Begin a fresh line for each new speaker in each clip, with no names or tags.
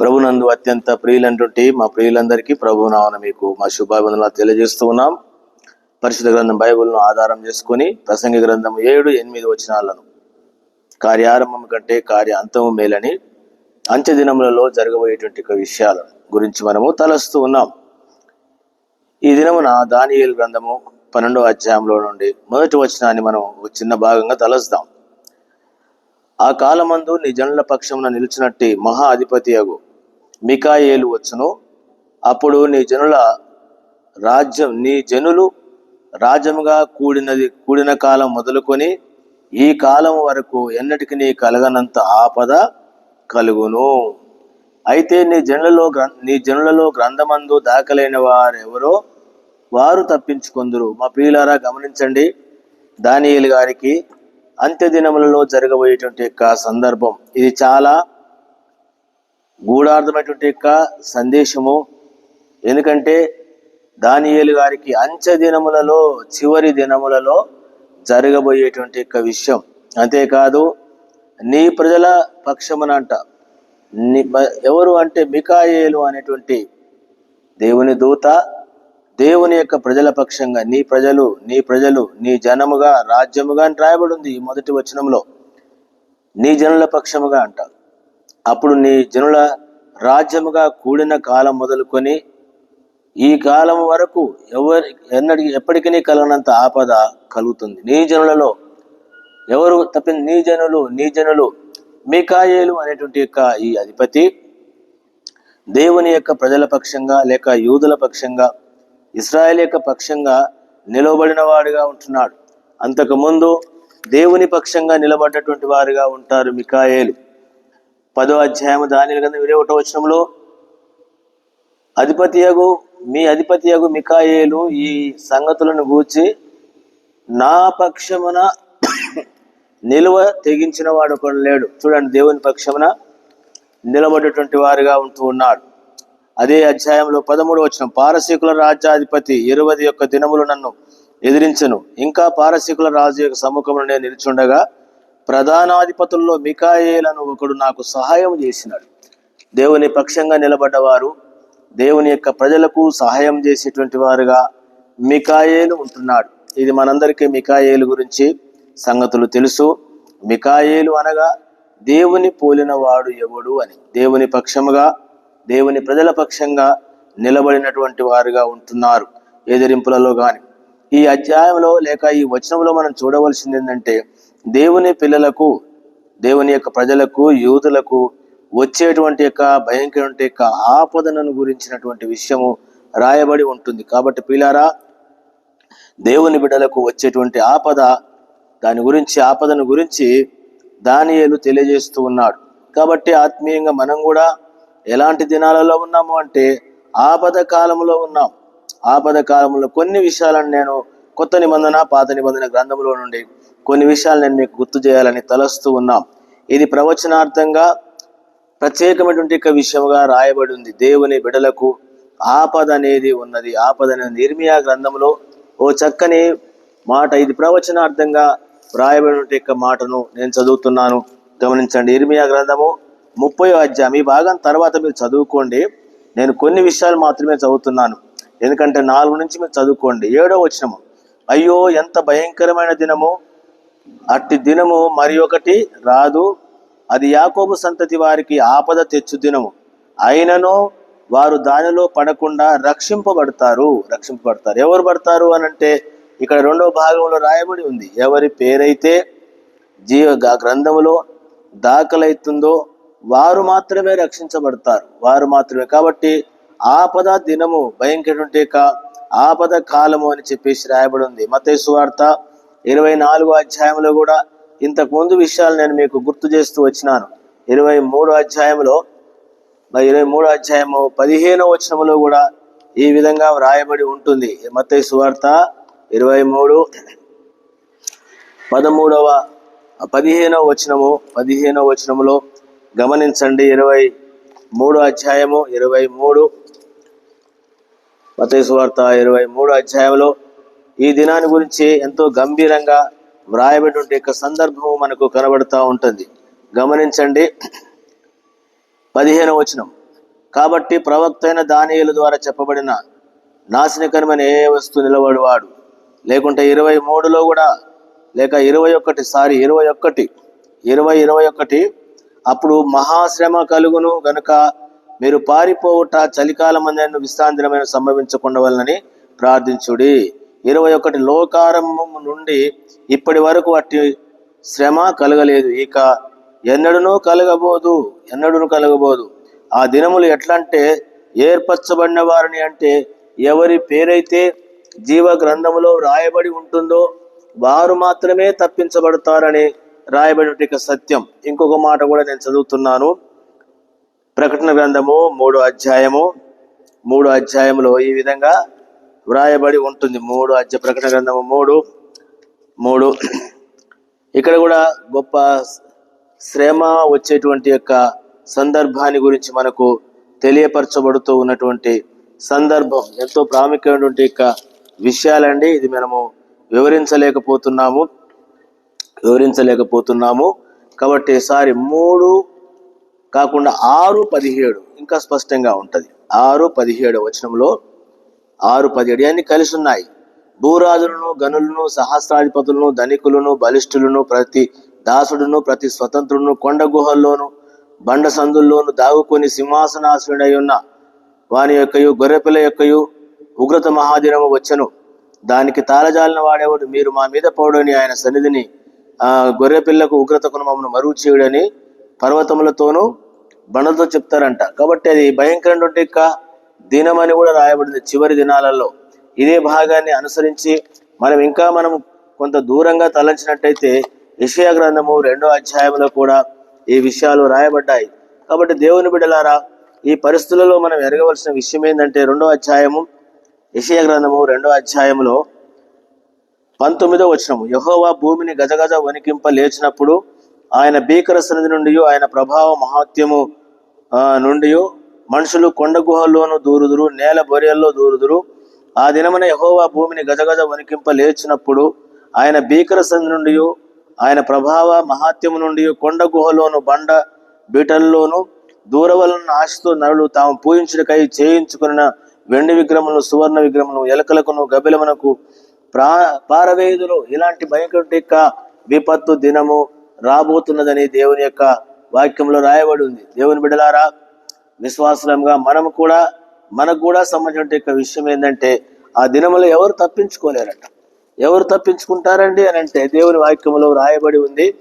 ప్రభునందు అత్యంత ప్రియులంటుంటే మా ప్రియులందరికీ ప్రభు నామన మీకు మా శుభాభివందనాలు తెలియజేస్తూ ఉన్నాం. పరిశుద్ధ గ్రంథం బైబిల్ను ఆధారం చేసుకుని ప్రసంగి గ్రంథం ఏడు ఎనిమిది వచనాలను. కార్యారంభం కంటే కార్య అంతము మేలని అంత్య దినములలో జరగబోయేటువంటి ఒక విషయాల గురించి మనము తలస్తూ ఉన్నాం. ఈ దినమున దానియేలు గ్రంథము పన్నెండో అధ్యాయంలో నుండి మొదటి వచనాన్ని మనం ఒక చిన్న భాగంగా తలస్తాం. ఆ కాలమందు నీ జనుల పక్షమున నిలిచినట్టి మహా అధిపతి అగు. మికాయేలు వచ్చును. అప్పుడు నీ జనుల రాజ్యం నీ జనులు రాజ్యముగా కూడినది కూడిన కాలం మొదలుకొని ఈ కాలం వరకు ఎన్నటికి నీ కలగనంత ఆపద కలుగును. అయితే నీ జనులలో గ్రం నీ జనులలో గ్రంథమందు దాఖలైన వారెవరో వారు తప్పించుకొందురు. మా ప్రియులారా గమనించండి. దానియేలు గారికి అంత్య దినములలో జరగబోయేటువంటి యొక్క సందర్భం ఇది చాలా గూఢార్థమైనటువంటి యొక్క సందేశము. ఎందుకంటే దానియేలు గారికి అంచె దినములలో చివరి దినములలో జరగబోయేటువంటి యొక్క విషయం. అంతేకాదు నీ ప్రజల పక్షమునంట నీ ఎవరు అంటే మికాయేలు అనేటువంటి దేవుని దూత దేవుని యొక్క ప్రజల పక్షంగా నీ ప్రజలు నీ ప్రజలు నీ జనముగా రాజ్యముగా అని రాయబడి ఉంది ఈ మొదటి వచనంలో. నీ జనుల పక్షముగా అంట. అప్పుడు నీ జనుల రాజ్యముగా కూడిన కాలం మొదలుకొని ఈ కాలం వరకు ఎవరి ఎన్నటికి ఎప్పటికీ కలగనంత ఆపద కలుగుతుంది. నీ జనులలో ఎవరు తప్పి నీ జనులు నీ జనులు మికాయేలు అనేటువంటి యొక్క ఈ అధిపతి దేవుని యొక్క ప్రజల పక్షంగా లేక యూదుల పక్షంగా ఇస్రాయేల్ యొక్క పక్షంగా నిలవబడిన వాడిగా ఉంటున్నాడు. అంతకుముందు దేవుని పక్షంగా నిలబడ్డటువంటి వారుగా ఉంటారు మికాయేలు. పదో అధ్యాయము దాని కింద ఇరవై ఒకటో వచనంలో అధిపతియగు మీ అధిపతియగు మికాయేలు ఈ సంగతులను గూర్చి నా పక్షమున నిలువ తెగించిన వాడు ఒకడు లేడు. చూడండి దేవుని పక్షమున నిలబడేటువంటి వారుగా ఉంటూ ఉన్నాడు. అదే అధ్యాయంలో పదమూడు వచ్చిన పారసీకుల రాజ్యాధిపతి ఇరవై యొక్క దినములు నన్ను ఎదిరించను. ఇంకా పారసీకుల రాజు యొక్క సముఖంలో నేను నిలుచుండగా ప్రధానాధిపతుల్లో మికాయేలను ఒకడు నాకు సహాయం చేసినాడు. దేవుని పక్షంగా నిలబడ్డవారు దేవుని యొక్క ప్రజలకు సహాయం చేసేటువంటి వారుగా మికాయేలు ఉంటున్నాడు. ఇది మనందరికీ మికాయేలు గురించి సంగతులు తెలుసు. మికాయేలు అనగా దేవుని పోలినవాడు ఎవడు అని. దేవుని పక్షముగా దేవుని ప్రజల పక్షంగా నిలబడినటువంటి వారుగా ఉంటున్నారు. ఎదిరింపులలో కానీ ఈ అధ్యాయంలో లేక ఈ వచనంలో మనం చూడవలసింది ఏంటంటే దేవుని పిల్లలకు దేవుని యొక్క ప్రజలకు యూదులకు వచ్చేటువంటి యొక్క భయంకరటువంటి యొక్క ఆపదనను గురించినటువంటి విషయము రాయబడి ఉంటుంది. కాబట్టి పిల్లారా దేవుని బిడ్డలకు వచ్చేటువంటి ఆపద దాని గురించి ఆపదను గురించి దానియేలు తెలియజేస్తూ ఉన్నాడు. కాబట్టి ఆత్మీయంగా మనం కూడా ఎలాంటి దినాలలో ఉన్నాము అంటే ఆపద కాలంలో ఉన్నాం. ఆపద కాలంలో కొన్ని విషయాలను నేను కొత్త నిబంధన పాత నిబంధన గ్రంథంలో నుండి కొన్ని విషయాలు నేను మీకు గుర్తు చేయాలని తలస్తూ ఉన్నాం. ఇది ప్రవచనార్థంగా ప్రత్యేకమైనటువంటి విషయముగా రాయబడి ఉంది. దేవుని బిడలకు ఆపద అనేది ఉన్నది. ఆపద అనేది నిర్మియా గ్రంథంలో ఓ చక్కని మాట ఇది ప్రవచనార్థంగా రాయబడినటువంటి యొక్క మాటను నేను చదువుతున్నాను. గమనించండి ఇర్మియా గ్రంథము ముప్పై అధ్యాయం. ఈ భాగం తర్వాత మీరు చదువుకోండి. నేను కొన్ని విషయాలు మాత్రమే చదువుతున్నాను. ఎందుకంటే నాలుగు నుంచి మీరు చదువుకోండి. ఏడో వచనము. అయ్యో ఎంత భయంకరమైన దినము. అట్టి దినము మరి ఒకటి రాదు. అది యాకోబు సంతతి వారికి ఆపద తెచ్చు దినము. అయినను వారు దానిలో పడకుండా రక్షింపబడతారు. రక్షింపబడతారు. ఎవరు పడతారు అని అంటే ఇక్కడ రెండో భాగంలో రాయబడి ఉంది. ఎవరి పేరైతే జీవ గ్రంథములో దాఖలైతుందో వారు మాత్రమే రక్షించబడతారు. వారు మాత్రమే. కాబట్టి ఆపద దినము భయంకరటువంటి ఆపద కాలము అని చెప్పేసి రాయబడి ఉంది. మతేసు వార్త ఇరవై నాలుగో అధ్యాయంలో కూడా ఇంతకు ముందు విషయాలు నేను మీకు గుర్తు చేస్తూ వచ్చినాను. ఇరవై మూడో అధ్యాయంలో మరి ఇరవై మూడో అధ్యాయము పదిహేనో వచనములో కూడా ఈ విధంగా వ్రాయబడి ఉంటుంది. మత్తయి సువార్త ఇరవై మూడు పదమూడవ పదిహేనవ వచనము పదిహేనవ వచనములో గమనించండి. ఇరవై మూడో అధ్యాయము ఇరవై మూడు మత సువార్త ఇరవై మూడో అధ్యాయంలో ఈ దినాన్ని గురించి ఎంతో గంభీరంగా వ్రాయబడి యొక్క సందర్భము మనకు కనబడుతూ ఉంటుంది. గమనించండి. పదిహేను వచనం. కాబట్టి ప్రవక్త అయిన ద్వారా చెప్పబడిన నాశనకరమైన ఏ వస్తువు నిలబడివాడు? లేకుంటే ఇరవై మూడులో కూడా లేక ఇరవై ఒకటి సారీ ఇరవై ఒకటి ఇరవై ఇరవై ఒకటి అప్పుడు మహాశ్రమ కలుగును గనుక మీరు పారిపోవుట చలికాలం అందరిని విశ్రాంతిరమైన సంభవించకుండా వలనని ప్రార్థించుడి. ఇరవై ఒకటి లోకారంభం నుండి ఇప్పటి వరకు అట్టి శ్రమ కలగలేదు. ఇక ఎన్నడనూ కలగబోదు ఎన్నడూ కలగబోదు. ఆ దినములు ఎట్లంటే ఏర్పరచబడిన వారిని అంటే ఎవరి పేరైతే జీవ గ్రంథములో రాయబడి ఉంటుందో వారు మాత్రమే తప్పించబడతారని రాయబడిన సత్యం. ఇంకొక మాట కూడా నేను చదువుతున్నాను. ప్రకటన గ్రంథము మూడు అధ్యాయము మూడు అధ్యాయములో ఈ విధంగా వ్రాయబడి ఉంటుంది. మూడు అధ్య ప్రకటన గ్రంథము మూడు మూడు. ఇక్కడ కూడా గొప్ప శ్రమ వచ్చేటువంటి యొక్క సందర్భాన్ని గురించి మనకు తెలియపరచబడుతూ ఉన్నటువంటి సందర్భం ఎంతో ప్రాముఖ్యమైనటువంటి యొక్క విషయాలండి. ఇది మనము వివరించలేకపోతున్నాము. వివరించలేకపోతున్నాము. కాబట్టి ఈసారి మూడు కాకుండా ఆరు పదిహేడు ఇంకా స్పష్టంగా ఉంటుంది. ఆరు పదిహేడు వచనంలో ఆరు పదిహేడు అన్ని కలిసి ఉన్నాయి భూరాజులను గనులను సహస్రాధిపతులను ధనికులను బలిష్ఠులను ప్రతి దాసుడును ప్రతి స్వతంత్రులను కొండ గుహల్లోను బండ సందుల్లోను దాగుకొని సింహాసనాశ్రుడై ఉన్న వాని యొక్కయు గొర్రెపిల్ల యొక్కయు ఉగ్రత మహాదినము వచ్చను. దానికి తాళజాలిన వాడేవాడు? మీరు మా మీద పౌడని ఆయన సన్నిధిని ఆ గొర్రెపిల్లకు ఉగ్రతకును మమ్మల్ని మరుగు చేయుడని పర్వతములతోనూ బండలతో చెప్తారంట. కాబట్టి అది భయంకరమైనటువంటి ఇంకా దినమని కూడా రాయబడింది చివరి దినాలలో. ఇదే భాగాన్ని అనుసరించి మనం ఇంకా మనం కొంత దూరంగా తలంచినట్టయితే విషయ గ్రంథము రెండో అధ్యాయంలో కూడా ఈ విషయాలు రాయబడ్డాయి. కాబట్టి దేవుని బిడ్డలారా ఈ పరిస్థితులలో మనం ఎరగవలసిన విషయం ఏంటంటే రెండో అధ్యాయము విషయ గ్రంథము రెండో అధ్యాయంలో పంతొమ్మిదో వచనము. యహోవా భూమిని గజగజ వణికింప లేచినప్పుడు ఆయన భీకర సన్నిధి నుండి ఆయన ప్రభావ మహాత్యము నుండి మనుషులు కొండ గుహల్లోనూ దూరుదురు నేల బొరియల్లో దూరుదురు. ఆ దినమున యహోవా భూమిని గజగజ వణికింప లేచినప్పుడు ఆయన భీకర సంధి నుండి ఆయన ప్రభావ మహాత్యము నుండి కొండ గుహలోను బండ బీటల్లోను దూరవలన ఆశతో నరులు తాము పూజించుటకై చేయించుకున్న వెండి విగ్రహమును సువర్ణ విగ్రహమును ఎలకలకును గబిలమునకు ప్రా పారవేదులు ఇలాంటి భయంకర యొక్క విపత్తు దినము రాబోతున్నదని దేవుని యొక్క వాక్యంలో రాయబడి ఉంది. దేవుని బిడలారా విశ్వాసంగా మనము కూడా మనకు కూడా సంబంధించిన యొక్క విషయం ఏంటంటే ఆ దినములో ఎవరు తప్పించుకోలేరట. ఎవరు తప్పించుకుంటారండి అని అంటే దేవుని వాక్యంలో రాయబడి ఉంది.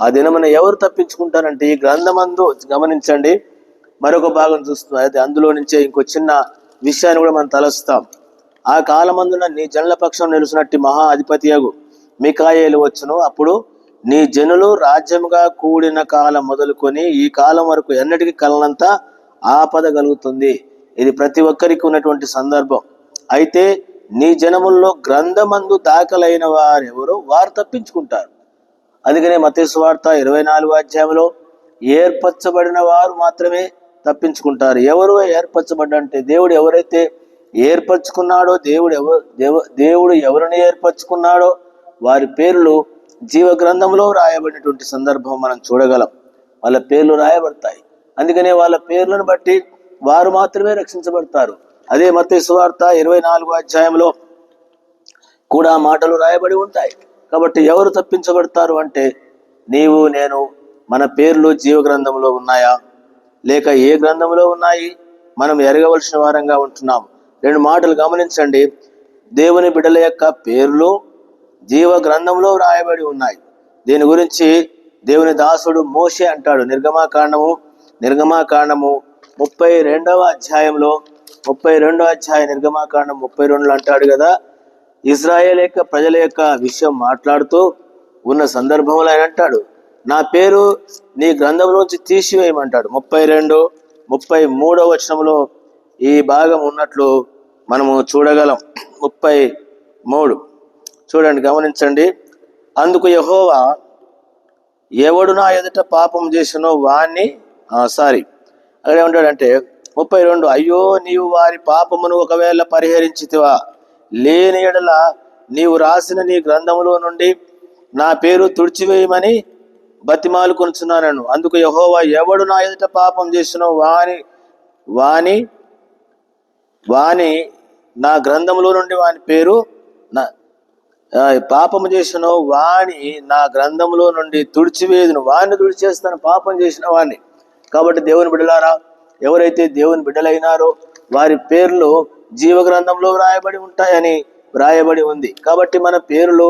ఆ దినమున ఎవరు తప్పించుకుంటారంటే ఈ గ్రంథమందు గమనించండి. మరొక భాగం చూస్తున్నాం. అయితే అందులో నుంచే ఇంకో చిన్న విషయాన్ని కూడా మనం తలస్తాం. ఆ కాలమందున నీ జనుల పక్షం నిలుచున్నట్టు మహా అధిపతియగు మికాయేలు వచ్చును. అప్పుడు నీ జనులు రాజ్యముగా కూడిన కాలం మొదలుకొని ఈ కాలం వరకు ఎన్నటికీ కలనంతా ఆపద కలుగుతుంది. ఇది ప్రతి ఒక్కరికి ఉన్నటువంటి సందర్భం. అయితే నీ జనముల్లో గ్రంథమందు దాఖలైన వారెవరో వారు తప్పించుకుంటారు. అందుకనే మతేశ్వార్త ఇరవై నాలుగు అధ్యాయంలో ఏర్పరచబడిన వారు మాత్రమే తప్పించుకుంటారు. ఎవరు ఏర్పరచబడ్డంటే దేవుడు ఎవరైతే ఏర్పరచుకున్నాడో దేవుడు ఎవ దేవ దేవుడు ఎవరిని ఏర్పరచుకున్నాడో వారి పేర్లు జీవ గ్రంథంలో రాయబడినటువంటి సందర్భం మనం చూడగలం. వాళ్ళ పేర్లు రాయబడతాయి. అందుకనే వాళ్ళ పేర్లను బట్టి వారు మాత్రమే రక్షించబడతారు. అదే మత సువార్త ఇరవై నాలుగు అధ్యాయంలో కూడా మాటలు రాయబడి ఉంటాయి. కాబట్టి ఎవరు తప్పించబడతారు అంటే నీవు నేను మన పేర్లు జీవ గ్రంథంలో ఉన్నాయా? లేక ఏ గ్రంథంలో ఉన్నాయి? మనం ఎరగవలసిన వారంగా ఉంటున్నాం. రెండు మాటలు గమనించండి. దేవుని బిడ్డల యొక్క పేర్లు జీవ గ్రంథంలో రాయబడి ఉన్నాయి. దీని గురించి దేవుని దాసుడు మోషే అంటాడు. నిర్గమాకాండము నిర్గమాకాండము ముప్పై రెండవ అధ్యాయంలో ముప్పై రెండవ అధ్యాయ నిర్గమాకాండం ముప్పై రెండులో అంటాడు కదా ఇజ్రాయేల్ యొక్క ప్రజల యొక్క విషయం మాట్లాడుతూ ఉన్న సందర్భంలో ఆయన అంటాడు నా పేరు నీ గ్రంథంలోంచి తీసివేయమంటాడు. ముప్పై రెండు ముప్పై మూడవ వచనంలో ఈ భాగం ఉన్నట్లు మనము చూడగలం. ముప్పై మూడు. చూడండి గమనించండి. అందుకు యహోవా ఎవడు నా ఎదుట పాపం చేసినో వాణ్ణి సారీ. అక్కడ ఏమంటాడంటే ముప్పై రెండు అయ్యో నీవు వారి పాపమును ఒకవేళ పరిహరించితివా? లేని ఎడల నీవు రాసిన నీ గ్రంథములో నుండి నా పేరు తుడిచివేయమని బతిమాలు కొనుచున్నాను అందుకు యహోవా ఎవడు నా ఎదుట పాపం చేసినో వాని వాని వాని నా గ్రంథములో నుండి వాని పేరు నా పాపం పాపము వాణి నా గ్రంథములో నుండి తుడిచివేదును వాణ్ణి తుడిచేస్తాను పాపం చేసిన వాడిని కాబట్టి దేవుని బిడ్డలారా ఎవరైతే దేవుని బిడ్డలైనారో వారి పేర్లు జీవ గ్రంథంలో వ్రాయబడి ఉంటాయని వ్రాయబడి ఉంది. కాబట్టి మన పేర్లు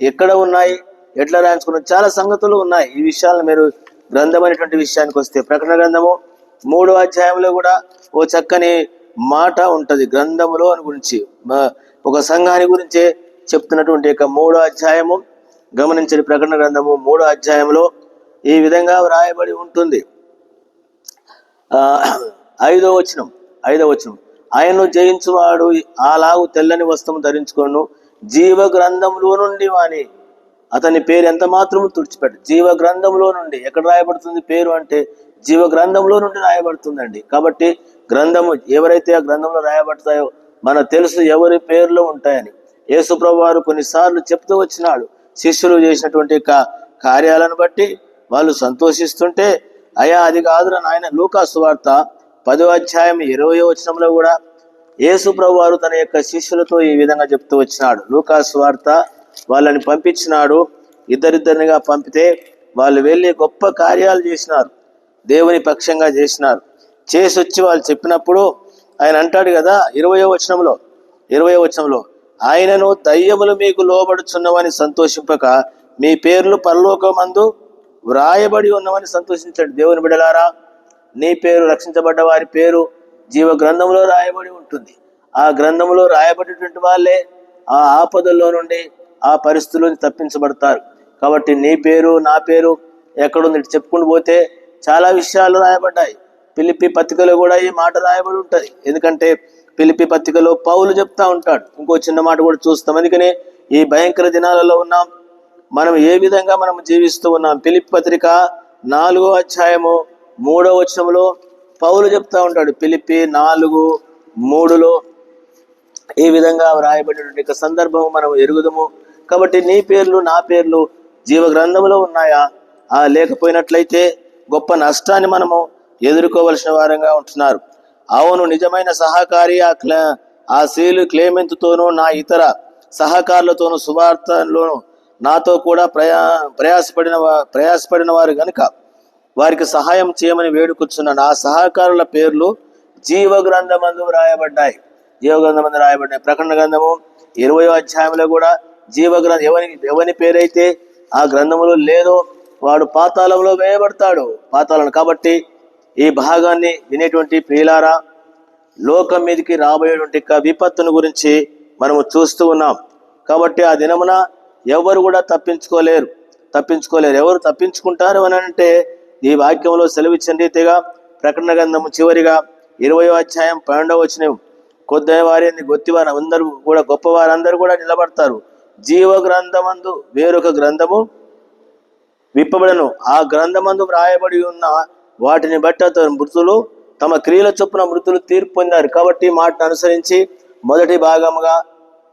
ఎక్కడ ఉన్నాయి ఎట్లా రాయించుకున్న చాలా సంగతులు ఉన్నాయి. ఈ విషయాలను మీరు గ్రంథమైనటువంటి విషయానికి వస్తే ప్రకటన గ్రంథము మూడో అధ్యాయంలో కూడా ఓ చక్కని మాట ఉంటుంది గ్రంథములో అని గురించి. ఒక సంఘాన్ని గురించే చెప్తున్నటువంటి యొక్క మూడో అధ్యాయము గమనించని ప్రకటన గ్రంథము మూడో అధ్యాయంలో ఈ విధంగా వ్రాయబడి ఉంటుంది. ఐదో వచనం ఐదో వచనం. ఆయన్ను జయించువాడు అలాగు తెల్లని వస్త్రము ధరించుకోను జీవ గ్రంథంలో నుండి వాని. అతని పేరు ఎంత మాత్రము తుడిచిపెట్టు జీవ గ్రంథంలో నుండి. ఎక్కడ రాయబడుతుంది పేరు అంటే జీవ గ్రంథంలో నుండి రాయబడుతుందండి. కాబట్టి గ్రంథము ఎవరైతే ఆ గ్రంథంలో రాయబడతాయో మనకు తెలుసు ఎవరి పేర్లు ఉంటాయని. యేసుప్రభు వారు కొన్నిసార్లు చెప్తూ వచ్చినాడు. శిష్యులు చేసినటువంటి కా- కార్యాలను బట్టి వాళ్ళు సంతోషిస్తుంటే అయా అది కాదురా నాయన లూకాసు వార్త పదో అధ్యాయం ఇరవయో వచనంలో కూడా యేసు ప్రభు వారు తన యొక్క శిష్యులతో ఈ విధంగా చెప్తూ వచ్చినాడు. లూకాసు వార్త వాళ్ళని పంపించినాడు ఇద్దరిద్దరినిగా పంపితే వాళ్ళు వెళ్ళి గొప్ప కార్యాలు చేసినారు దేవుని పక్షంగా చేసినారు. చేసి వచ్చి వాళ్ళు చెప్పినప్పుడు ఆయన అంటాడు కదా ఇరవయో వచనంలో ఇరవయో వచనంలో ఆయనను దయ్యములు మీకు లోబడుచున్నవని సంతోషింపక మీ పేర్లు పరలోకమందు వ్రాయబడి ఉన్నవని సంతోషించండి. దేవుని బిడలారా నీ పేరు రక్షించబడ్డ వారి పేరు జీవ గ్రంథంలో రాయబడి ఉంటుంది. ఆ గ్రంథంలో రాయబడినటువంటి వాళ్ళే ఆ ఆపదల్లో నుండి ఆ పరిస్థితుల్లో తప్పించబడతారు. కాబట్టి నీ పేరు నా పేరు ఎక్కడుంది చెప్పుకుంటూ పోతే చాలా విషయాలు రాయబడ్డాయి. పిలిపి పత్రికలో కూడా ఈ మాట రాయబడి ఉంటుంది. ఎందుకంటే పిలిపి పత్రికలో పౌలు చెప్తా ఉంటాడు. ఇంకో చిన్న మాట కూడా చూస్తాం. అందుకనే ఈ భయంకర దినాలలో ఉన్నాం. మనం ఏ విధంగా మనం జీవిస్తూ ఉన్నాం? పిలిపి పత్రిక నాలుగో అధ్యాయము మూడో వచనంలో పౌలు చెప్తా ఉంటాడు పిలిపి నాలుగు మూడులో ఈ విధంగా వ్రాయబడినటువంటి సందర్భము మనం ఎరుగుదము. కాబట్టి నీ పేర్లు నా పేర్లు జీవ గ్రంథంలో ఉన్నాయా? ఆ లేకపోయినట్లయితే గొప్ప నష్టాన్ని మనము ఎదుర్కోవలసిన వారంగా ఉంటున్నారు. అవును నిజమైన సహకారి ఆ క్లే ఆ శీలు క్లేమెంతుతోనూ నా ఇతర సహకారులతోనూ సువార్తలోనూ నాతో కూడా ప్రయా ప్రయాసపడిన ప్రయాసపడిన వారు గనుక వారికి సహాయం చేయమని వేడుకొచ్చున్నాను. ఆ సహకారుల పేర్లు జీవ గ్రంథమందు రాయబడ్డాయి జీవ గ్రంథమందు రాయబడ్డాయి ప్రకటన గ్రంథము ఇరవయో అధ్యాయంలో కూడా జీవ గ్రంథం ఎవరి ఎవరి పేరైతే ఆ గ్రంథములో లేదో వాడు పాతాళంలో వేయబడతాడు. పాతాళం కాబట్టి ఈ భాగాన్ని వినేటువంటి ప్రియులారా లోకం మీదకి రాబోయేటువంటి విపత్తును గురించి మనము చూస్తూ ఉన్నాం. కాబట్టి ఆ దినమున ఎవరు కూడా తప్పించుకోలేరు. తప్పించుకోలేరు. ఎవరు తప్పించుకుంటారు అని అంటే ఈ వాక్యంలో సెలవిచ్చిన రీతిగా ప్రకటన గ్రంథము చివరిగా ఇరవయో అధ్యాయం పన్నెండవ వచ్చిన కొద్ది వారిని గొత్తివారు అందరూ కూడా గొప్పవారందరూ కూడా నిలబడతారు. జీవ గ్రంథమందు వేరొక గ్రంథము విప్పబడను. ఆ గ్రంథమందు వ్రాయబడి ఉన్న వాటిని బట్టి అతను మృతులు తమ క్రియల చొప్పున మృతులు తీర్పు పొందారు. కాబట్టి మాటను అనుసరించి మొదటి భాగముగా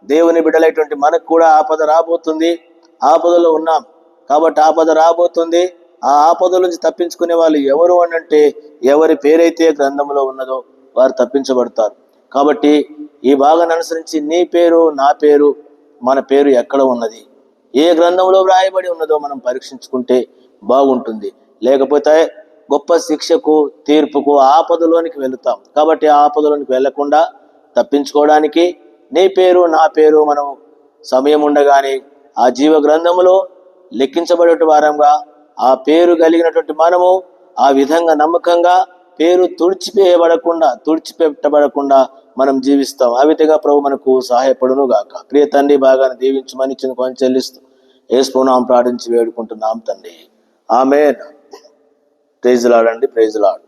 దేవుని బిడ్డలైనటువంటి మనకు కూడా ఆపద రాబోతుంది. ఆపదలో ఉన్నాం. కాబట్టి ఆపద రాబోతుంది. ఆ ఆపద నుంచి తప్పించుకునే వాళ్ళు ఎవరు అని అంటే ఎవరి పేరైతే గ్రంథంలో ఉన్నదో వారు తప్పించబడతారు. కాబట్టి ఈ భాగాన్ని అనుసరించి నీ పేరు నా పేరు మన పేరు ఎక్కడ ఉన్నది? ఏ గ్రంథంలో వ్రాయబడి ఉన్నదో మనం పరీక్షించుకుంటే బాగుంటుంది. లేకపోతే గొప్ప శిక్షకు తీర్పుకు ఆపదలోనికి వెళుతాం. కాబట్టి ఆ ఆపదలోనికి వెళ్ళకుండా తప్పించుకోవడానికి నీ పేరు నా పేరు మనం సమయం ఉండగానే ఆ జీవ గ్రంథములో లెక్కించబడే వారంగా ఆ పేరు కలిగినటువంటి మనము ఆ విధంగా నమ్మకంగా పేరు తుడిచిపేయబడకుండా తుడిచిపెట్టబడకుండా మనం జీవిస్తాం. ఆ విధంగా ప్రభు మనకు సహాయపడును గాక. ప్రియ తండ్రి బాగానే దీవించమని ఇచ్చిన చెల్లిస్తూ ఏసుకున్నాం ప్రార్థించి వేడుకుంటున్నాం తండ్రి. ఆమె ప్రైజ్ లాడండి ప్రైజ్ లాడ్.